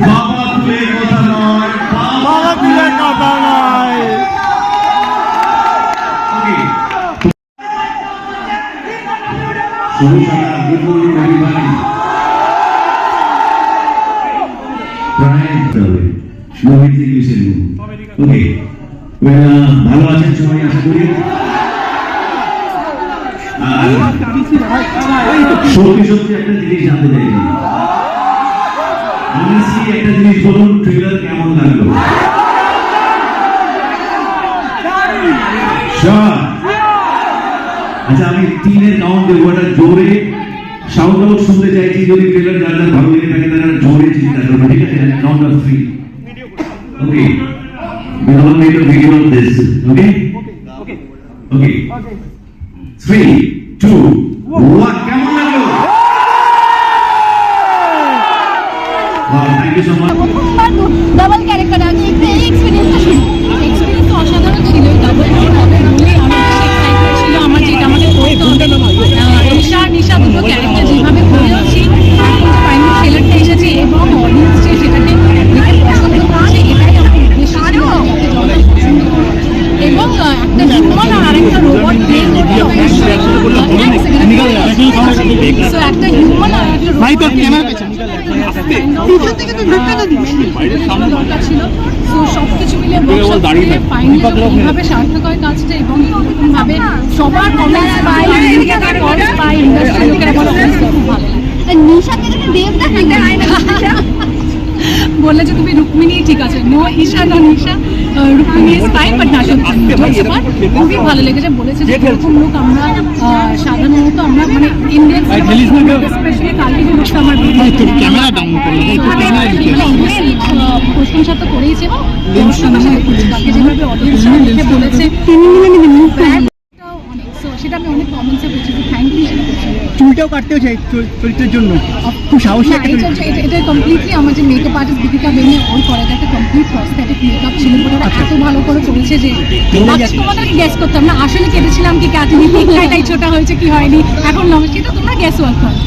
বাবা তুলে কথা নয় বাবা তুলে কথা নয় প্রায় ইংলিশের ওকে ভালো আছেন সবাই? আশা করি। সত্যি সত্যি একটা জিনিস জানতে চাইছি। Honestly, একটা জিনিস বলুন ট্রেলার কেমন লাগল? আচ্ছা আমি তিনের কাউন্ট দেবো একটা জোরে সাউন্ড আউট শুনতে চাইছি যদি ট্রেলার যার যার ভালো লেগে থাকে তারা জোরে চিন্তা করবে ঠিক আছে? Count of three okay we all made a video of this Okay? Okay. okay okay three two দরকার ছিল। তো সব কিছু মিলে করে কীভাবে সার্থক হয় কাজটা এবং এরকম ভাবে সবার কমেন্টস পাই কমেন্টস পাই ইন্ডাস্ট্রি লোকেরা বলে খুব ভালো নিশাকে দেখে দেব না বললে যে তুমি রুক্মিণী ঠিক আছে। No Isha no ah, Rukmini is fine but না খুবই ভালো লেগেছে। বলেছে যে এরকম লোক আমরা সাধারণত আমরা মানে ইন্ডিয়ান স্পেশালি কালকে যে লোকটা আমার ক্যামেরা ডাউন করল প্রশংসা তো করেইছে। এবং যেভাবে অডিয়েন্স বলেছে ব্যাগটাও অনেক so সেটা আমি অনেক কমেন্টসে পেয়েছি যে থ্যাংক ইউ চুলটাও কাটতেও চাই চরিত্র- চরিত্রের জন্য। খুব সাহসী একটা এটা কমপ্লিটলি আমার যে মেকআপ আর্টিস্ট দীপিকা বেনে ওর করা একটা কমপ্লিট প্রস্থেটিক মেকআপ ছিল? বলে ওরা এত ভালো করে করেছে যে তোমাদেরকে গ্যাস করতাম না আসলে কেটেছিলাম কি কাটিনি পিকটাই ছোটা হয়েছে কি হয়নি এখন না সেটা তোমরা গ্যাস ওয়ার্ক করো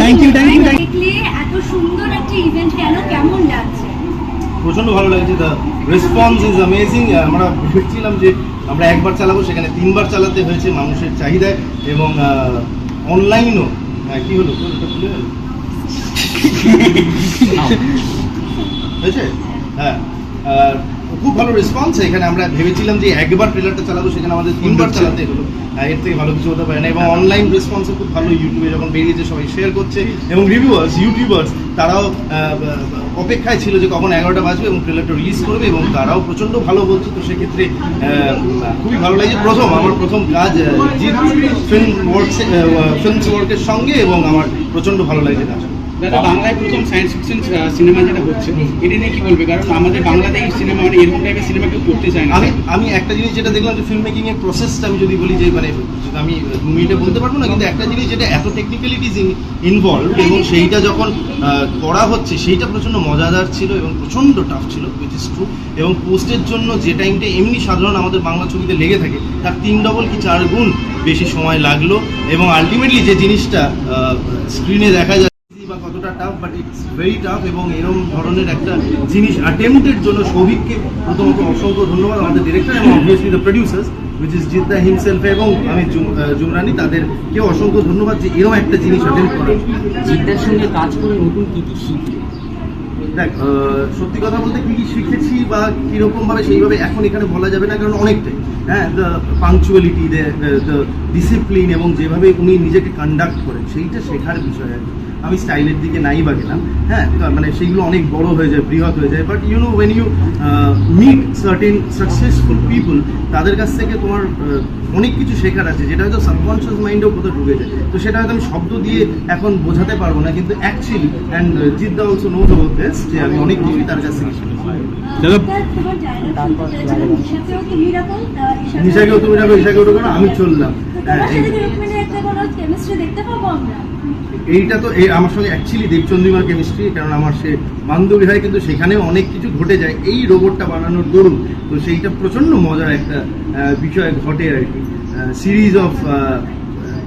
থ্যাংক ইউ থ্যাংক ইউ দেখলে এত সুন্দর একটা ইভেন্ট কেন কেমন লাগছে? প্রচণ্ড ভালো লাগছে দ্য রেসপন্স ইজ অ্যামেজিং আমরা ভেবেছিলাম যে আমরা একবার চালাবো সেখানে তিনবার চালাতে হয়েছে মানুষের চাহিদায় এবং অনলাইনও হ্যাঁ কি হলো? হয়েছে? হ্যাঁ আর খুব ভালো রেসপন্স এখানে আমরা ভেবেছিলাম যে একবার ট্রেলারটা চালাবো সেখানে আমাদের তিনবার চালাতে হলো। হ্যাঁ, এর থেকে ভালো কিছু হতে পারে না এবং অনলাইন রেসপন্সও খুব ভালো ইউটিউবে যখন বেরিয়েছে সবাই শেয়ার করছে। এবং রিভিউয়ার্স ইউটিউবার্স তারাও অপেক্ষায় ছিল যে কখন এগারোটা বাজবে এবং ট্রেলারটা রিলিজ করবে এবং তারাও প্রচণ্ড ভালো বলছে। তো সেক্ষেত্রে খুবই ভালো লাগছে। প্রথম, আমার প্রথম কাজ জিৎ ফিল্ম ওয়ার্কস ফিল্মস ওয়ার্কের সঙ্গে এবং আমার প্রচণ্ড ভালো লাগছে কাজ দাদা, বাংলায় প্রথম সায়েন্স ফিকশন সিনেমা যেটা হচ্ছে, এটা নিয়ে কি বলবে? কারণ আমাদের বাংলাদেশের সিনেমা মানে এরকম টাইপের সিনেমা কেউ করতে চায় না। আমি আমি একটা জিনিস যেটা দেখলাম যে ফিল্ম মেকিং এর প্রসেসটা আমি যদি বলি যে মানে আমি মিনিটে বলতে পারব না, কিন্তু একটা জিনিস যেটা এত টেকনিক্যালিটিস ইনভলভ এবং সেইটা যখন করা হচ্ছে, সেইটা প্রচণ্ড মজাদার ছিল এবং প্রচণ্ড টাফ ছিল উইচ ইস ট্রু এবং পোস্টের জন্য যে টাইমটা এমনি সাধারণ আমাদের বাংলা ছবিতে লেগে থাকে, তার তিন ডবল কি চার গুণ বেশি সময় লাগল, এবং আলটিমেটলি যে জিনিসটা স্ক্রিনে দেখা যায় বা কতটা tough but it's very tough এবং এরকম ধরনের একটা জিনিস অ্যাটেম্পটের জন্য সৌভিককে প্রথমত অসংখ্য ধন্যবাদ আমাদের ডিরেক্টর এবং obviously the producers which is Jeddah himself এবং আমি জুমরানি তাদেরকেও অসংখ্য ধন্যবাদ যে এরকম একটা জিনিস অ্যাটেম্প করা জিদ্দার সঙ্গে কাজ করে নতুন কি কি শিখলে? দেখ সত্যি কথা বলতে কি কি শিখেছি বা কীরকম ভাবে সেইভাবে এখন এখানে বলা যাবে না কারণ অনেকটাই। হ্যাঁ দ্য পাংচুয়ালিটি দ্য ডিসিপ্লিন এবং যেভাবে উনি নিজেকে কন্ডাক্ট করেন সেইটা শেখার বিষয় আর কি। আমি স্টাইলের দিকে নাই বা গেলাম হ্যাঁ মানে সেইগুলো অনেক বড় হয়ে যায় বৃহৎ হয়ে যায়। But you know when you meet certain successful people তাদের কাছ থেকে তোমার অনেক কিছু শেখার আছে যেটা হয়তো সাবকনশিয়াস মাইন্ডেও কোথাও ঢুকে যায়। তো সেটা হয়তো আমি শব্দ দিয়ে এখন বোঝাতে পারব না কিন্তু অ্যাকচুয়ালি অ্যান্ড জিত জিদ্দা অলসো নোজ অ্যাবাউট দিস যে আমি অনেক কিছুই তার কাছ থেকে নিশাকেও তুমি এরকম নিশাকেও তুমি রাখো রাখো আমি চললাম। হ্যাঁ, তোমার এই- সাথে কি রুক্মিণীর একটা কোনো কেমিস্ট্রি দেখতে পাবো আমরা? এইটা তো এই আমার সঙ্গে অ্যাকচুয়ালি দেবচন্দ্রিমার কেমিস্ট্রি কারণ আমার সে বান্ধবী হয় কিন্তু সেখানেও অনেক কিছু ঘটে যায়। এই রোবটটা বানানোর দরুন তো সেইটা প্রচণ্ড মজার একটা বিষয় ঘটে আর কি। সিরিজ অফ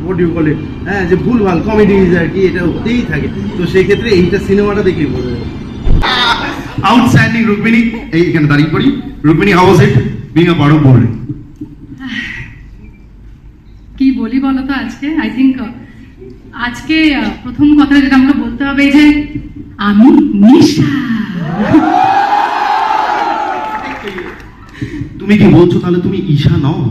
হোয়াট ইউ বলে হ্যাঁ যে ভুলভাল কমেডিজ আর কি এটা হতেই থাকে। তো সেই ক্ষেত্রে এইটা সিনেমাটা দেখেই বোঝা যায়। আউটস্ট্যান্ডিং রুক্মিণী এই এখানে দাঁড়িয়ে পড়ি। Rukmini how was it being a part of board কি বলি বলো তো আজকে? আই থিঙ্ক আজকে প্রথম কথা যেটা আমাকে বলতে হবে যে আমি নিশা। তুমি কি বলছো তাহলে তুমি ঈশা নও?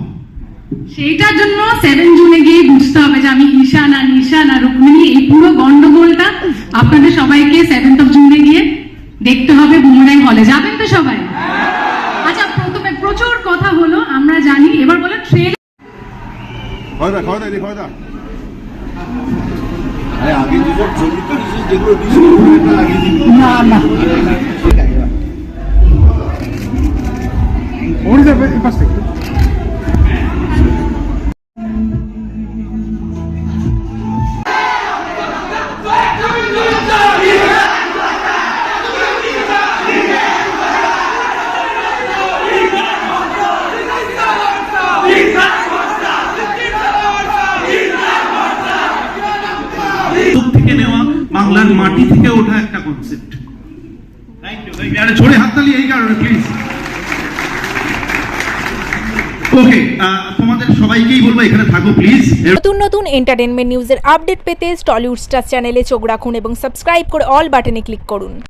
সেইটার জন্য সেভেন জুনে গিয়ে বুঝতে হবে যে আমি ঈশা না নিশা না রুক্মিণী এই পুরো গন্ডগোলটা আপনাদের সবাইকে সেভেন্থ অফ জুনে গিয়ে দেখতে হবে বুমরাই হলে যাবেন তো সবাই? আচ্ছা প্রথমে প্রচুর কথা হলো আমরা জানি এবার বলে ট্রেন আরে আগে না না। যাবে এই পাশ থেকে বাংলার মাটি থেকে ওঠা একটা কনসেপ্ট ছোড়ে হাততালি এই কারণে প্লিজ নতুন নতুন এন্টারটেনমেন্ট নিউজের আপডেট পেতে টলিউড স্টার চ্যানেলে চোখ রাখুন এবং সাবস্ক্রাইব করে অল বাটনে ক্লিক করুন।